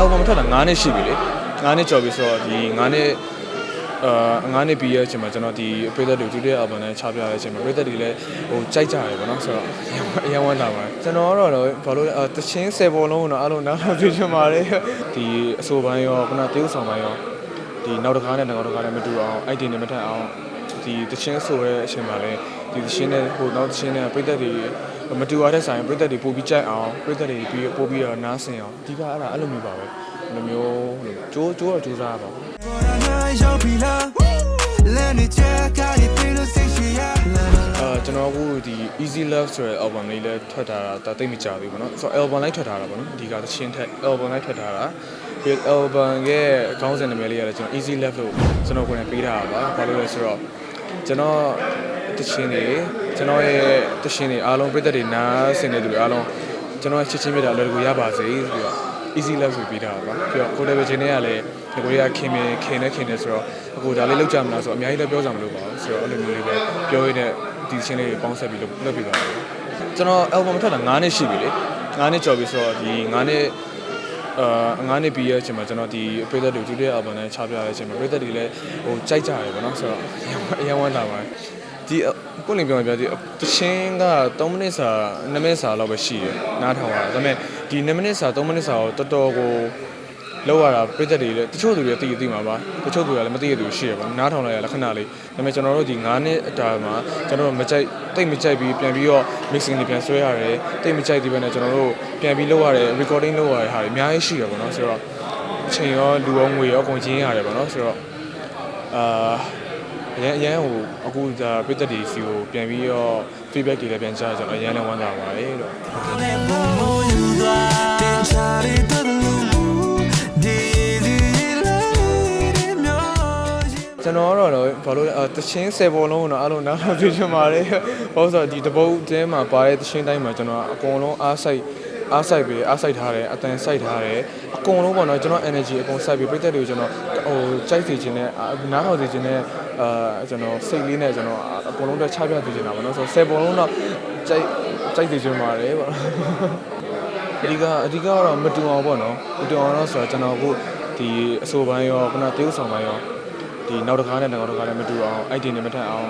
album ထွက်တာ9နှစ်ရှိပြီလေ9နှစ်ကျော်ပြီဆိုတော့ဒီ9နှစ်အာ9နှစ်ပြီးရဲ့အချိန်မှာကျွန်တော်ဒီပရိသတ်တွေဒုတိယ album နဲ့ချပြတဲ့အချိန်မှာပရိသတ်တွေလည်းဟိုကြိုက်ကြတယ်ပေါ့နော်ဆိုတော့အရင်ဝမ်းတာပါကျွန်တော်ကတော့ဘာလို့လဲအာတချင်း10ပုံလုံးတော့အားလုံးနားထောင်ပြချင်ပါတယ်ဒီအဆိုပိုင်းရောခုနတေးဥဆောင်ပိုင်းရောဒီနောက်တစ်ခါနဲ့နောက်တစ်ခါနဲ့မတူအောင်အိုက်တင်နဲ့မထက်အောင် ဒီတခြင်းဆိုတဲ့အချိန်မှာလည်းဒီတခြင်းနဲ့ဟိုနောက်တခြင်းနဲ့ပြည်သက်တွေမတူအားတဲ့ဆိုင်ပြည်သက်တွေပို့ပြီးကြိုက်အောင်ပြည်သက်တွေပြီးပို့ပြီးတော့နားဆင်အောင်အဓိကအဲ့ဒါအဲ့လိုမျိုးပါပဲဒီမျိုးကျိုးကျိုးတော့ကျိုးစားပါရောက်ပြီလားလမ်းနဲ့ချက်ကားတွေလို့စိတ်ရှိရအာကျွန်တော်အခုဒီ Easy Love ဆိုတဲ့ album လေးလည်းထွက်ထားတာတိတ်မကြဘူးပေါ့နော်ဆိုတော့ album လိုက်ထွက်ထားတာပေါ့နော်အဓိကသချင်းထက် album လိုက်ထွက်ထားတာဒီ album ရဲ့အကောင်းဆုံးနာမည်လေးကလည်းကျွန်တော် Easy Love လို့ကျွန်တော်ကိုယ်တိုင်ပေးထားတာပါဘာလို့လဲဆိုတော့ ကျွန်တော်သချင်းတွေကျွန်တော်ရဲ့သချင်းတွေအားလုံးပြည့်တဲ့တွေနားဆင်နေသူတွေအားလုံးကျွန်တော်ရဲ့ချစ်ချင်းမြတ်တာအလွယ်တကူရပါစေပြီးတော့ easy love ဆိုပြီးထားတာပါပြီးတော့ကိုယ်လည်းပဲချင်းတွေကလည်းဒီကိုတွေကခင်မင်ခင်နဲ့ခင်နေဆိုတော့အခုဒါလေးလောက်ကြမလားဆိုတော့အများကြီးလည်းပြောကြမလို့ပါဘူးဆိုတော့အဲ့လိုမျိုးလေးပဲပြောရတဲ့ဒီချင်းလေးတွေပေါင်းဆက်ပြီးလုပ်လုပ်ပြပါမယ်ကျွန်တော် album ထွက်တာ9နှစ်ရှိပြီလေ9နှစ်ကျော်ပြီဆိုတော့ဒီ9နှစ် အာ9နှစ်ပြီးရဲ့အချိန်မှာကျွန်တော်ဒီပရိသတ်တွေဒုတိယ album နဲ့ချပြတဲ့အချိန်မှာပရိသတ်တွေလည်းဟိုကြိုက်ကြတယ်ပေါ့နော်ဆိုတော့အရင်ဝမ်းတာပါဒီကိုလင်ပြောပြဒီတချင်းက3မိနစ်စာ2မိနစ်စာလောက်ပဲရှိတယ်နားထောင်ရတာဒါပေမဲ့ဒီ2မိနစ်စာ3မိနစ်စာကိုတော်တော်ကို လောက်ရတာပြည့်သက်တွေလည်းတချို့သူတွေသိသိမှာပါတချို့သူတွေကလည်းမသိရသူရှိရပါနားထောင်လိုက်ရလက္ခဏာလေးဒါပေမဲ့ကျွန်တော်တို့ဒီ9နှစ်အတာမှာကျွန်တော်တို့မကြိုက်တိတ်မကြိုက်ပြီးပြန်ပြီးတော့ mixing တွေပြန်ဆွဲရတယ်တိတ်မကြိုက်သေးဘဲနဲ့ကျွန်တော်တို့ပြန်ပြီးလုပ်ရတယ် recording လုပ်ရတဲ့ဟာတွေအများကြီးရှိရပါတော့ဆိုတော့အချိန်ရောလူရောငွေရောအကုန်ချင်းရတယ်ပါတော့ဆိုတော့အာအရင်အရင်ဟိုအခုဒါပြည့်သက်တွေစီကိုပြန်ပြီးတော့ feedback တွေလည်းပြန်ကြားကျွန်တော်အရင်လည်းဝမ်းသာပါတယ်လို့ ကျွန်တော်ကတော့ဘာလို့လဲအာတချင်း10ပုံလုံးတော့အားလုံးနားထောင်ပြချင်ပါတယ်။ဘာလို့ဆိုတော့ဒီတပုတ်တဲမှာပါတဲ့တချင်းတိုင်းမှာကျွန်တော်အကုန်လုံးအားစိုက်အားစိုက်ပြီးအားစိုက်ထားတယ်အတန်စိုက်ထားတယ်အကုန်လုံးပေါ့နော်ကျွန်တော် energy အကုန်စိုက်ပြီးပြည့်တဲ့တွေကိုကျွန်တော်ဟိုကြိုက်စီခြင်းနဲ့နားထောင်စီခြင်းနဲ့အာကျွန်တော်စိတ်လေးနဲ့ကျွန်တော်အကုန်လုံးတော့ချပြစီခြင်းတာပေါ့နော်ဆိုတော့10ပုံလုံးတော့ကြိုက်ကြိုက်စီခြင်းပါတယ်ပေါ့အဓိကအဓိကကတော့မတူအောင်ပေါ့နော်မတူအောင်တော့ဆိုတော့ကျွန်တော်အခုဒီအဆိုပိုင်းရောခုနတေးဥဆောင်ပိုင်းရော ဒီနောက်တစ်ခါနဲ့နောက်တစ်ခါနဲ့မတူအောင်အိုက်တင်နဲ့မထက်အောင်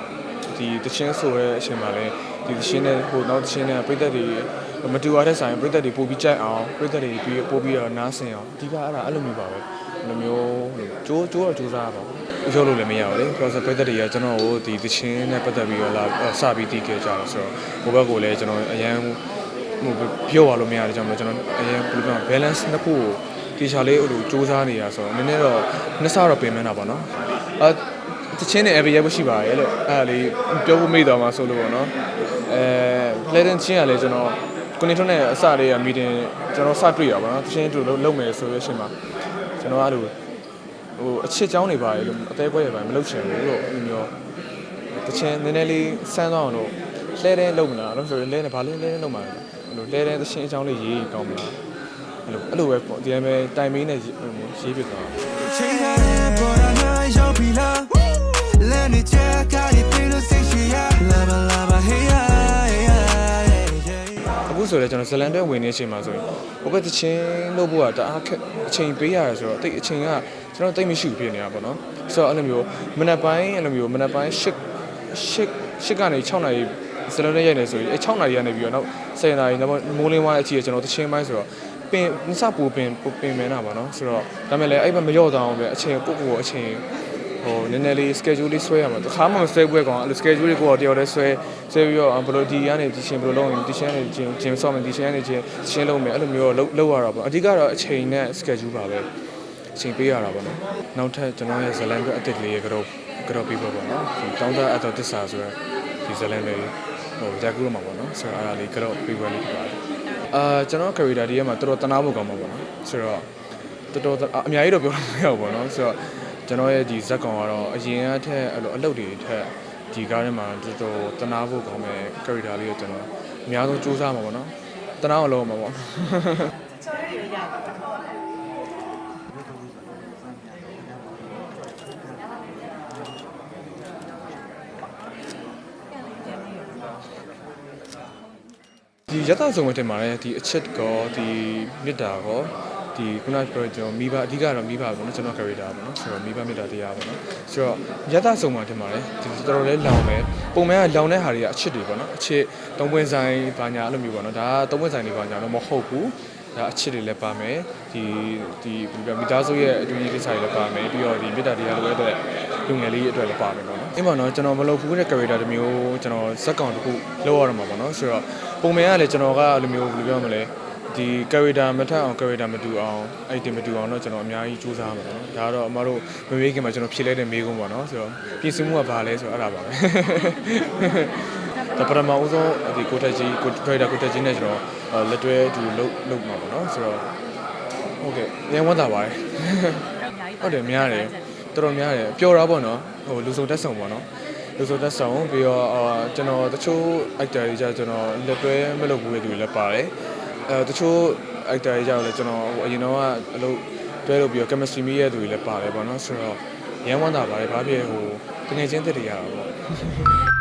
ဒီတချင်းဆိုတဲ့အချိန်မှာလည်းဒီတချင်းနဲ့ဟိုနောက်တချင်းနဲ့ပြည့်သက်တွေမတူရတဲ့ဆိုင်ပြည့်သက်တွေပို့ပြီးကြိုက်အောင်ပြည့်သက်တွေပြီးပို့ပြီးတော့နားဆင်အောင်အဓိကအဲ့ဒါအဲ့လိုမျိုးပါပဲအဲ့လိုမျိုးကြိုးကြိုးတော့ကြိုးစားရပါဘူးပြောလို့လည်းမရဘူးလေပြောဆိုပြည့်သက်တွေကကျွန်တော်ကိုဒီတချင်းနဲ့ပတ်သက်ပြီးတော့လာစပြီးတည်ခဲ့ကြတော့ဆိုတော့ဟိုဘက်ကိုလည်းကျွန်တော်အရန်ဟိုပြောရလို့မရတဲ့ကြောင့်မို့ကျွန်တော်အရင်ဘယ်လိုပြော balance နှစ်ခုကိုတေချာလေးဟိုလိုစူးစမ်းနေရဆိုတော့နည်းနည်းတော့နှစ်ဆတော့ပြင်မန်းတာပေါ့နော် အာတချင်းနဲ့ every ရဖို့ရှိပါရဲ့လို့အဲ့ဒါလေးပြောဖို့မိသွားမှာဆိုလို့ပေါ့နော်အဲ Legend ချင်းကလည်းကျွန်တော်ကိုနေထွန်းနဲ့အစလေးက meeting ကျွန်တော်စတွေ့ရပါတော့တချင်းတူလုံးမယ်ဆိုတဲ့အချိန်မှာကျွန်တော်အဲ့လိုဟိုအချစ်ချောင်းနေပါရဲ့လို့အသေးကွဲရပါမလုပ်ချင်ဘူးလို့အဲ့လိုမျိုးတချင်းနည်းနည်းလေးစမ်းသွားအောင်လို့လဲတဲ့လုံးမလားလို့ဆိုရင်လဲနေဘာလဲလဲတဲ့လုံးမှာအဲ့လိုလဲတဲ့တချင်းအချောင်းလေးရေးကောင်းမလားအဲ့လိုအဲ့လိုပဲပေါ့ဒီတိုင်းပဲတိုင်မင်းနဲ့ရေးပြသွားချိန်ထားတဲ့ ပေါ်လာနာရောက်ပြီလားလက်နေချက်ကဒီပြေလို့စိတ်ရှိရလာလာလာ hey yeah အခုဆိုလည်းကျွန်တော်ဇလန်တွဲဝင်နေချိန်မှာဆိုရင်ဟိုဘက်တချင်းလို့ဖို့ကတအားခက်အချိန်ပေးရတယ်ဆိုတော့တိတ်အချိန်ကကျွန်တော်တိတ်မရှိဘူးဖြစ်နေတာပေါ့နော်ဆိုတော့အဲ့လိုမျိုးမနက်ပိုင်းအဲ့လိုမျိုးမနက်ပိုင်း၈၈၈ကနေ6နာရီဇလန်တွဲရိုက်နေဆိုရင်အဲ6နာရီကနေပြီးတော့နောက်10နာရီနောက်မိုးလင်းသွားတဲ့အချိန်ကျွန်တော်တချင်းပိုင်းဆိုတော့ပင်မစပူပင်ပင်မဲတာပါနော်ဆိုတော့ဒါမဲ့လည်းအဲ့ဘက်မရော့တော့အောင်ပဲအချိန်ကိုကိုကိုအချိန် ဟိုနည်းနည်းလေး schedule လေးဆွဲရမှာတခါမှမဆွဲပွဲကောင်အဲ့လို schedule လေးကိုတော့တယောက်တည်းဆွဲဆွဲပြီးတော့ဘယ်လိုဒီကနေဒီရှင်ဘယ်လိုလုပ်ရင်ဒီရှင်ကနေဂျင်ဂျင်ဆော့မယ်ဒီရှင်ကနေဂျင်ရှင်းလုပ်မယ်အဲ့လိုမျိုးတော့လုပ်ရတာပေါ့အဓိကတော့အချိန်နဲ့ schedule ပါပဲအချိန်ပေးရတာပေါ့နော်နောက်ထပ်ကျွန်တော်ရဲ့ဇလန်အတွက်အတစ်ကလေးရဲ့ကတော့ကတော့ပြီးပါပေါ့နော်ဒီတောင်းတအတော့တစ္ဆာဆိုရယ်ဒီဇလန်လေးဟိုဂျာကူရမှာပေါ့နော်ဆိုတော့အားလေးကတော့ပြီးပါလိမ့်ပါတယ်အာကျွန်တော် character ဒီထဲမှာတော်တော်တနာဖို့ကောင်းမှာပေါ့နော်ဆိုတော့တော်တော်အများကြီးတော့ပြောလို့မရဘူးပေါ့နော်ဆိုတော့ ကျွန်တော်ရဲ့ဒီဇက်ကောင်ကတော့အရင်အထက်အဲ့လိုအလုပ်တွေထက်ဒီကားထဲမှာတော်တော်တနာဖို့ကောင်းမဲ့ character လေးကိုကျွန်တော်အများဆုံးစူးစမ်းမှာပေါ့နော်တနာအောင်လုပ်မှာပေါ့ဒီရတဆုံဝင်တင်มาလဲဒီအချစ်ကောဒီမြစ်တာကော ဒီခုနကပြောကျွန်တော်မိဘအဓိကတော့မိဘပေါ့နော်ကျွန်တော် character ပေါ့နော်ဆိုတော့မိဘမေတ္တာတရားပေါ့နော်ဆိုတော့ယတဆုံးမှတင်ပါတယ်ဒီတော်တော်လေးလောင်မယ်ပုံမှန်ကလောင်တဲ့ဟာတွေကအချစ်တွေပေါ့နော်အချစ်သုံးပွင့်ဆိုင်ဘာညာအဲ့လိုမျိုးပေါ့နော်ဒါကသုံးပွင့်ဆိုင်တွေဘာညာတော့မဟုတ်ဘူးဒါအချစ်တွေလည်းပါမယ်ဒီဒီဘယ်လိုပြောမိသားစုရဲ့အတွင်းရေးကိစ္စတွေလည်းပါမယ်ပြီးတော့ဒီမေတ္တာတရားလိုအတွက်လူငယ်လေးအတွက်လည်းပါမယ်ပေါ့နော်အင်းပါနော်ကျွန်တော်မလုပ်ဘူးတဲ့ character တစ်မျိုးကျွန်တော်ဇက်ကောင်တစ်ခုလောက်ရတော့မှာပေါ့နော်ဆိုတော့ပုံမှန်ကလည်းကျွန်တော်ကအဲ့လိုမျိုးဘယ်လိုပြောမလဲ ဒီ character မထက်အောင် character မတူအောင်အဲ့ဒီမတူအောင်တော့ကျွန်တော်အများကြီးစူးစမ်းမှာပေါ့နော်ဒါကတော့အမတို့မမေးခင်မှာကျွန်တော်ဖြေလိုက်တဲ့မေးခွန်းပေါ့နော်ဆိုတော့ပြင်ဆင်မှုကဘာလဲဆိုတော့အဲ့ဒါပါပဲဒါပထမဦးဆုံးဒီကိုတက်ကြီးကို character ကိုတက်ကြီးနဲ့ကျွန်တော်အော်လက်တွဲသူလုတ်လုတ်မှာပေါ့နော်ဆိုတော့ဟုတ်ကဲ့အရင်ဝတ်တာပါတယ်ဟုတ်တယ်များတယ်တော်တော်များတယ်ပျော်တာပေါ့နော်ဟိုလူစုံတက်ဆောင်ပေါ့နော်လူစုံတက်ဆောင်ပြီးတော့အာကျွန်တော်တချို့ actor တွေကြကျွန်တော်လက်တွဲမလုပ်ဘူးတဲ့သူတွေလည်းပါတယ် အဲတချို့ actor တွေကြောက်လဲကျွန်တော်ဟိုအရင်တော့ကအလုပ်တွဲလုပ်ပြီးတော့ chemistry မိရဲ့သူတွေလည်းပါတယ်ပေါ့နော်ဆိုတော့ရန်ဝမ်းတာပါတယ်ဘာဖြစ်ဟိုတကယ်ချင်းတက်တွေရတာပေါ့